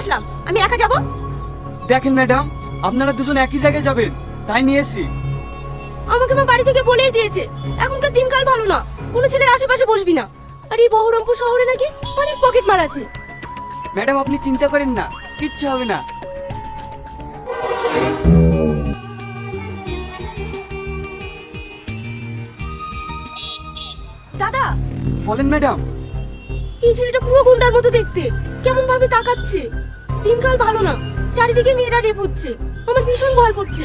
আসলাম। আমি একা যাব? দেখেন ম্যাডাম আপনারা দুজন একই জায়গায় যাবেন তাই নিয়েছি। আমাকে মা বাড়ি থেকে বলেই দিয়েছে এখনকার দিনকাল ভালো না কোনো ছেলের আশেপাশে বসবি না। আর এই বহরমপুর শহরে নাকি অনেক পকেট মার আছে। ম্যাডাম আপনি চিন্তা করেন না কিচ্ছু হবে না। দাদা! বলেন ম্যাডাম। এই ছেলেটা পুরো গুন্ডার মতো দেখতে। কেমন ভাবে তাকাচ্ছে। দিনকাল ভালো না। চারিদিকে মেয়েরা রেপ হচ্ছে। আমার ভীষণ ভয় করছে।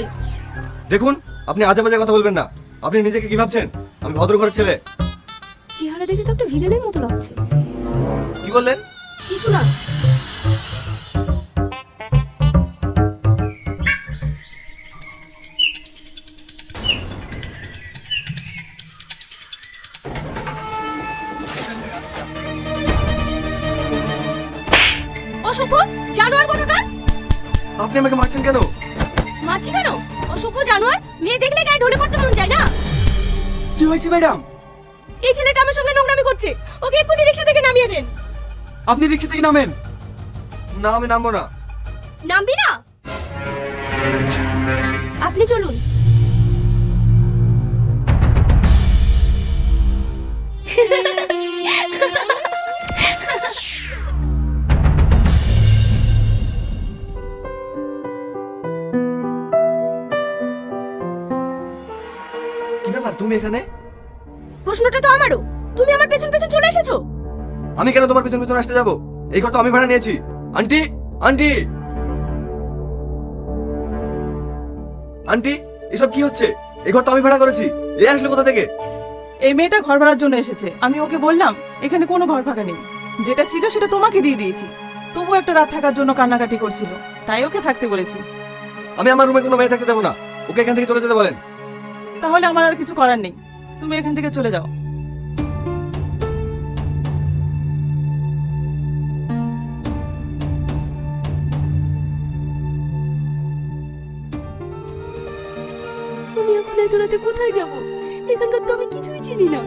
দেখুন আপনি আজে বাজে কথা বলবেন না। আপনি নিজেকে কি ভাবছেন? আমি ভদ্র ঘরের ছেলে। চেহারা দেখে তো একটা ভিলেনের মতো লাগছে। কি বললেন? কিছু না। অসভ্য? জানোয়ার কোথাকার আপনি আমাকে মারছেন কেন? মারছি কেন? অসভ্য জানোয়ার? মেয়ে দেখলে গায়ে ঢলে পড়তে মন যায় না? কি হয়েছে ম্যাডাম? এই ছেলেটা আমার সঙ্গে নোংরামি করছে। ওকে এক্ষুনি রিক্সা থেকে নামিয়ে দেন। আপনি রিক্সা থেকে নামেন। না আমি নামবো না। নামবি না? আপনি চলুন। কি ব্যাপার? তুমি এখানে? প্রশ্নটা তো আমারও। তুমি আমার পেছন পেছন চলে এসেছ? আমি কেন তোমার পিছন পিছন আসতে যাব? এই ঘর তো আমি ভাড়া নিয়েছি। Aunty aunty! আন্টি এসব কি হচ্ছে? এই ঘর তো আমি ভাড়া করেছি। এ আসলো কোথা থেকে? এই মেয়েটা ঘর ভাড়ার জন্য এসেছে। আমি ওকে বললাম এখানে কোনো ঘর ফাঁকা নেই। যেটা ছিল সেটা তোমাকে দিয়ে দিয়েছি। তবু একটা রাত থাকার জন্য কান্নাকাটি করছিল। তাই ওকে থাকতে বলেছি। আমি আমার রুমে কোনো মেয়ে থাকতে দেবো না। ওকে এখান থেকে চলে যেতে বলেন। তাহলে আমার আর কিছু করার নেই। তুমি এখান থেকে চলে যাও। আমি এখন এত রাতে কোথায় যাব? এখানকার তো আমি কিছুই চিনি না।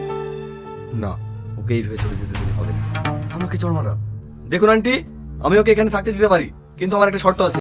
না ওকে এইভাবে চলে যেতে দিলে হবে না। আমাকে চড় মারা। দেখুন আন্টি আমি ওকে এখানে থাকতে দিতে পারি কিন্তু আমার একটা শর্ত আছে।